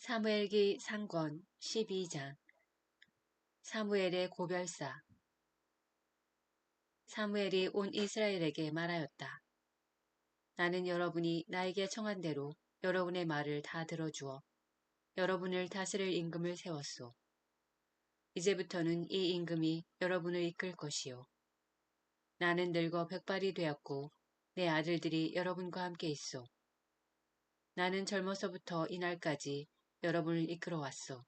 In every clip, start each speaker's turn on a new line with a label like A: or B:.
A: 사무엘기 상권 12장 사무엘의 고별사 사무엘이 온 이스라엘에게 말하였다. 나는 여러분이 나에게 청한 대로 여러분의 말을 다 들어주어 여러분을 다스릴 임금을 세웠소. 이제부터는 이 임금이 여러분을 이끌 것이요. 나는 늙어 백발이 되었고 내 아들들이 여러분과 함께 있소. 나는 젊어서부터 이날까지 여러분을 이끌어 왔소.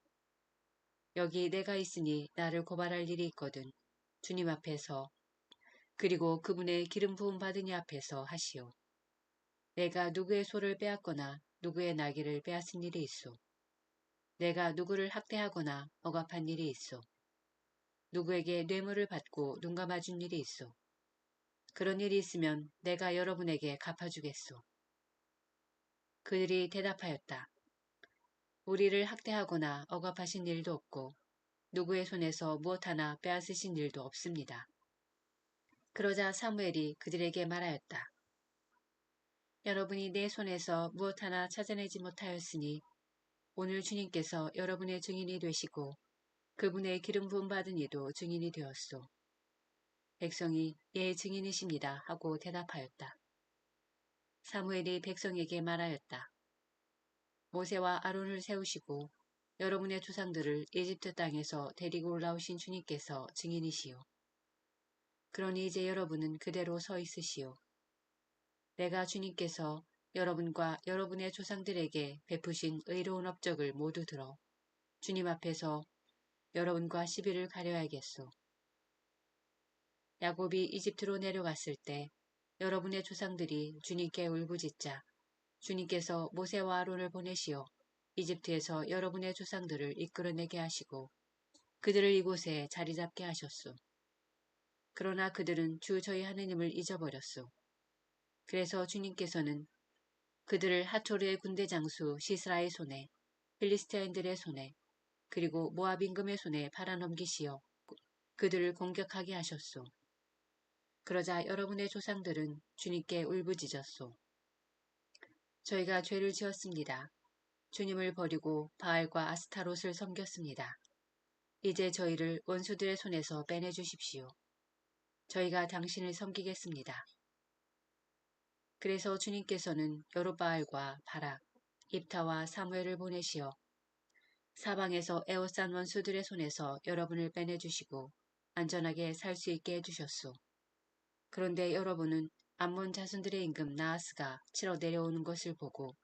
A: 여기 내가 있으니 나를 고발할 일이 있거든 주님 앞에서 그리고 그분의 기름 부음 이 앞에서 하시오. 내가 누구의 소를 빼앗거나 누구의 나귀를 빼앗은 일이 있소. 내가 누구를 학대하거나 억압한 일이 있소. 누구에게 뇌물을 받고 눈 감아준 일이 있소. 그런 일이 있으면 내가 여러분에게 갚아주겠소. 그들이 대답하였다. 우리를 학대하거나 억압하신 일도 없고 누구의 손에서 무엇 하나 빼앗으신 일도 없습니다. 그러자 사무엘이 그들에게 말하였다. 여러분이 내 손에서 무엇 하나 찾아내지 못하였으니 오늘 주님께서 여러분의 증인이 되시고 그분의 기름 부음 받은 이도 증인이 되었소. 백성이 예 증인이십니다 하고 대답하였다. 사무엘이 백성에게 말하였다. 모세와 아론을 세우시고 여러분의 조상들을 이집트 땅에서 데리고 올라오신 주님께서 증인이시오. 그러니 이제 여러분은 그대로 서 있으시오. 내가 주님께서 여러분과 여러분의 조상들에게 베푸신 의로운 업적을 모두 들어 주님 앞에서 여러분과 시비를 가려야겠소. 야곱이 이집트로 내려갔을 때 여러분의 조상들이 주님께 울부짖자 주님께서 모세와 아론을 보내시어 이집트에서 여러분의 조상들을 이끌어내게 하시고 그들을 이곳에 자리 잡게 하셨소. 그러나 그들은 주 저희 하느님을 잊어버렸소. 그래서 주님께서는 그들을 하토르의 군대 장수 시스라의 손에 필리스테인들의 손에 그리고 모압 임금의 손에 팔아넘기시어 그들을 공격하게 하셨소. 그러자 여러분의 조상들은 주님께 울부짖었소. 저희가 죄를 지었습니다. 주님을 버리고 바알과 아스타롯을 섬겼습니다. 이제 저희를 원수들의 손에서 빼내주십시오. 저희가 당신을 섬기겠습니다. 그래서 주님께서는 여로바알과 바락, 입타와 사무엘을 보내시어 사방에서 에워싼 원수들의 손에서 여러분을 빼내주시고 안전하게 살 수 있게 해주셨소. 그런데 여러분은 암몬 자손들의 임금 나하스가 치러 내려오는 것을 보고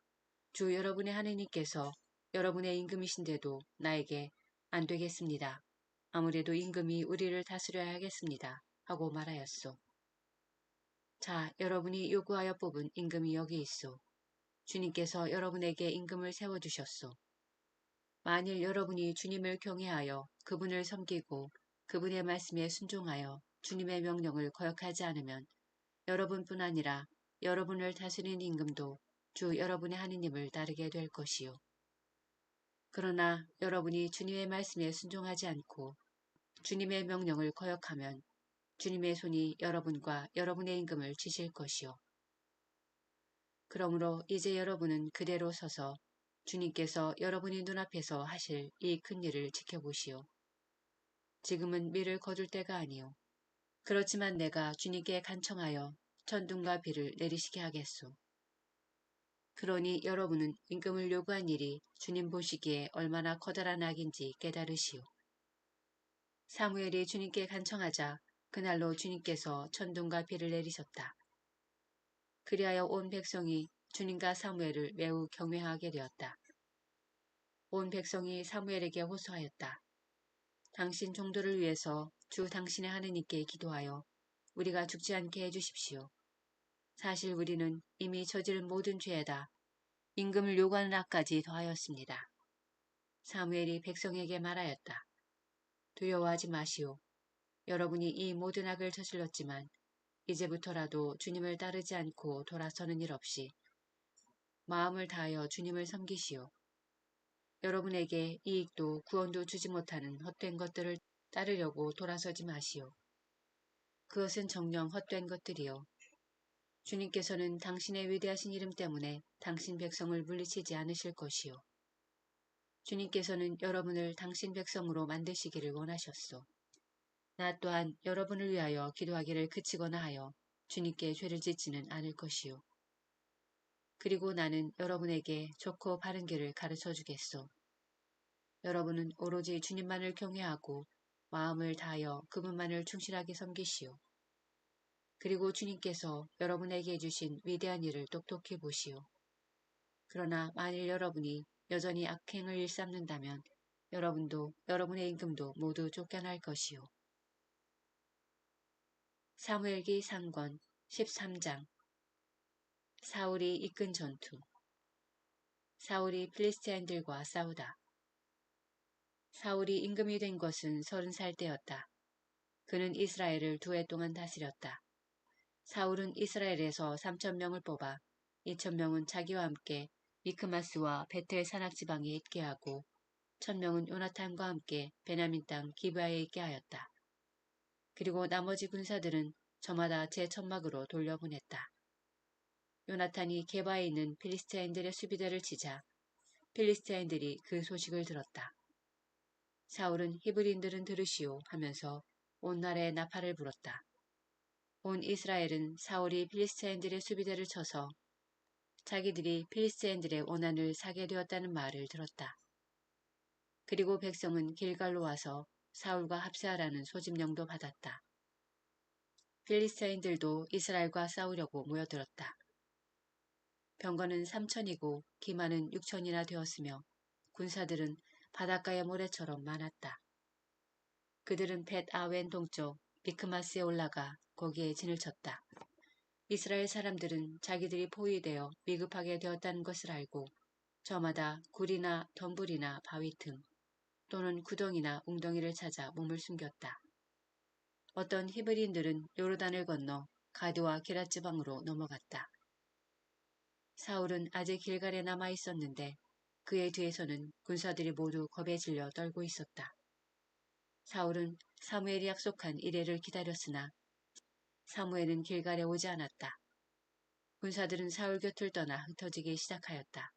A: 주 여러분의 하느님께서 여러분의 임금이신데도 나에게 안 되겠습니다. 아무래도 임금이 우리를 다스려야 하겠습니다. 하고 말하였소. 자, 여러분이 요구하여 뽑은 임금이 여기 있소. 주님께서 여러분에게 임금을 세워주셨소. 만일 여러분이 주님을 경외하여 그분을 섬기고 그분의 말씀에 순종하여 주님의 명령을 거역하지 않으면 여러분뿐 아니라 여러분을 다스리는 임금도 주 여러분의 하느님을 따르게 될 것이요. 그러나 여러분이 주님의 말씀에 순종하지 않고 주님의 명령을 거역하면 주님의 손이 여러분과 여러분의 임금을 치실 것이요. 그러므로 이제 여러분은 그대로 서서 주님께서 여러분이 눈앞에서 하실 이 큰 일을 지켜보시오. 지금은 밀을 거둘 때가 아니오. 그렇지만 내가 주님께 간청하여 천둥과 비를 내리시게 하겠소. 그러니 여러분은 임금을 요구한 일이 주님 보시기에 얼마나 커다란 악인지 깨달으시오. 사무엘이 주님께 간청하자 그날로 주님께서 천둥과 비를 내리셨다. 그리하여 온 백성이 주님과 사무엘을 매우 경외하게 되었다. 온 백성이 사무엘에게 호소하였다. 당신 종도를 위해서 주 당신의 하느님께 기도하여 우리가 죽지 않게 해주십시오. 사실 우리는 이미 저지른 모든 죄에다 임금을 요구하는 악까지 더하였습니다. 사무엘이 백성에게 말하였다. 두려워하지 마시오. 여러분이 이 모든 악을 저질렀지만 이제부터라도 주님을 따르지 않고 돌아서는 일 없이 마음을 다하여 주님을 섬기시오. 여러분에게 이익도 구원도 주지 못하는 헛된 것들을 따르려고 돌아서지 마시오. 그것은 정령 헛된 것들이요. 주님께서는 당신의 위대하신 이름 때문에 당신 백성을 물리치지 않으실 것이요. 주님께서는 여러분을 당신 백성으로 만드시기를 원하셨소. 나 또한 여러분을 위하여 기도하기를 그치거나 하여 주님께 죄를 짓지는 않을 것이요. 그리고 나는 여러분에게 좋고 바른 길을 가르쳐 주겠소. 여러분은 오로지 주님만을 경외하고 마음을 다하여 그분만을 충실하게 섬기시오. 그리고 주님께서 여러분에게 해주신 위대한 일을 똑똑히 보시오. 그러나 만일 여러분이 여전히 악행을 일삼는다면 여러분도 여러분의 임금도 모두 쫓겨날 것이요. 사무엘기 상권 13장 사울이 이끈 전투 사울이 필리스티안들과 싸우다 사울이 임금이 된 것은 서른 살 때였다. 그는 이스라엘을 두 해 동안 다스렸다. 사울은 이스라엘에서 3천 명을 뽑아 2천 명은 자기와 함께 미크마스와 베텔 산악 지방에 있게 하고 천 명은 요나탄과 함께 베냐민 땅 기브아에 있게 하였다. 그리고 나머지 군사들은 저마다 제 천막으로 돌려보냈다. 요나탄이 게바에 있는 필리스티아인들의 수비대를 치자 필리스티아인들이 그 소식을 들었다. 사울은 히브리인들은 들으시오 하면서 온 나라에 나팔을 불었다. 온 이스라엘은 사울이 필리스티인들의 수비대를 쳐서 자기들이 필리스티인들의 원한을 사게 되었다는 말을 들었다. 그리고 백성은 길갈로 와서 사울과 합세하라는 소집령도 받았다. 필리스타인들도 이스라엘과 싸우려고 모여들었다. 병거는 3천이고 기마는 6천이나 되었으며 군사들은 바닷가의 모래처럼 많았다. 그들은 벳 아웬 동쪽 미크마스에 올라가 거기에 진을 쳤다. 이스라엘 사람들은 자기들이 포위되어 위급하게 되었다는 것을 알고 저마다 굴이나 덤불이나 바위 틈 또는 구덩이나 웅덩이를 찾아 몸을 숨겼다. 어떤 히브리인들은 요르단을 건너 가드와 게라 지방으로 넘어갔다. 사울은 아직 길갈에 남아 있었는데 그의 뒤에서는 군사들이 모두 겁에 질려 떨고 있었다. 사울은 사무엘이 약속한 이래를 기다렸으나 사무엘은 길갈에 오지 않았다. 군사들은 사울 곁을 떠나 흩어지기 시작하였다.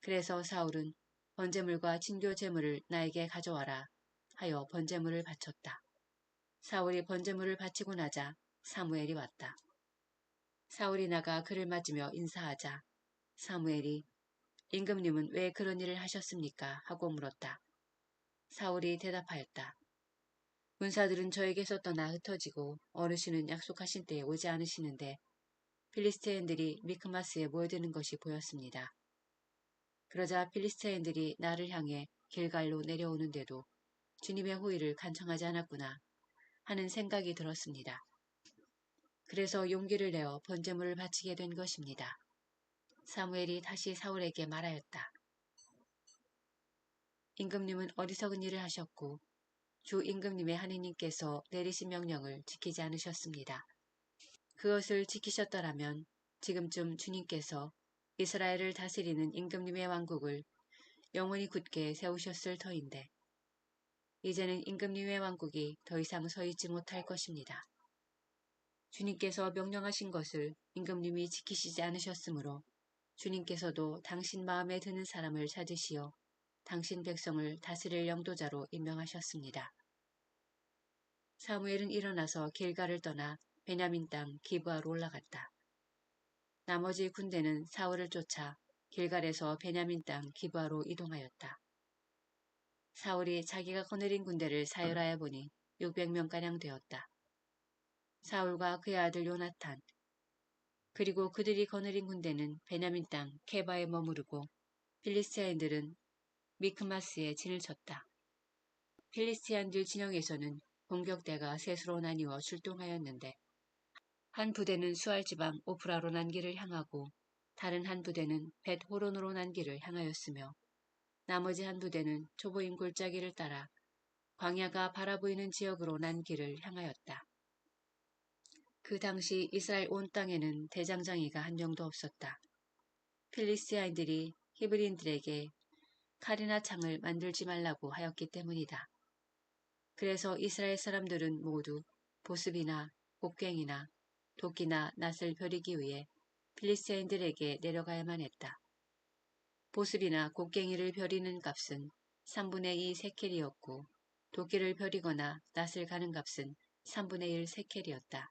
A: 그래서 사울은 번제물과 진교 제물을 나에게 가져와라 하여 번제물을 바쳤다. 사울이 번제물을 바치고 나자 사무엘이 왔다. 사울이 나가 그를 맞으며 인사하자 사무엘이 임금님은 왜 그런 일을 하셨습니까? 하고 물었다. 사울이 대답하였다. 군사들은 저에게서 떠나 흩어지고 어르신은 약속하신 때에 오지 않으시는데 필리스테인들이 미크마스에 모여드는 것이 보였습니다. 그러자 필리스테인들이 나를 향해 길갈로 내려오는데도 주님의 호의를 간청하지 않았구나 하는 생각이 들었습니다. 그래서 용기를 내어 번제물을 바치게 된 것입니다. 사무엘이 다시 사울에게 말하였다. 임금님은 어리석은 일을 하셨고 주 임금님의 하느님께서 내리신 명령을 지키지 않으셨습니다. 그것을 지키셨더라면 지금쯤 주님께서 이스라엘을 다스리는 임금님의 왕국을 영원히 굳게 세우셨을 터인데 이제는 임금님의 왕국이 더 이상 서 있지 못할 것입니다. 주님께서 명령하신 것을 임금님이 지키시지 않으셨으므로 주님께서도 당신 마음에 드는 사람을 찾으시어 당신 백성을 다스릴 영도자로 임명하셨습니다. 사무엘은 일어나서 길가를 떠나 베냐민 땅 기브아로 올라갔다. 나머지 군대는 사울을 쫓아 길갈에서 베냐민 땅 기브아로 이동하였다. 사울이 자기가 거느린 군대를 사열하여 보니 600명가량 되었다. 사울과 그의 아들 요나탄 그리고 그들이 거느린 군대는 베냐민 땅 케바에 머무르고 필리스티아인들은 미크마스에 진을 쳤다. 필리스티안들 진영에서는 공격대가 셋으로 나뉘어 출동하였는데 한 부대는 수알 지방 오프라로 난 길을 향하고 다른 한 부대는 벳 호론으로 난 길을 향하였으며 나머지 한 부대는 초보인 골짜기를 따라 광야가 바라보이는 지역으로 난 길을 향하였다. 그 당시 이스라엘 온 땅에는 대장장이가 한 명도 없었다. 필리스티아인들이 히브리인들에게 칼이나 창을 만들지 말라고 하였기 때문이다. 그래서 이스라엘 사람들은 모두 보습이나 곡괭이나 도끼나 낫을 벼리기 위해 필리스타인들에게 내려가야만 했다. 보습이나 곡괭이를 벼리는 값은 3분의 2 세켈이었고 도끼를 벼리거나 낫을 가는 값은 3분의 1 세켈이었다.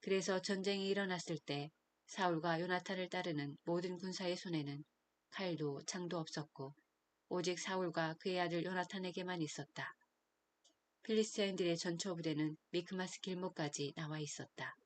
A: 그래서 전쟁이 일어났을 때 사울과 요나탄을 따르는 모든 군사의 손에는 칼도 창도 없었고 오직 사울과 그의 아들 요나탄에게만 있었다. 필리스타인들의 전초 부대는 미크마스 길목까지 나와 있었다.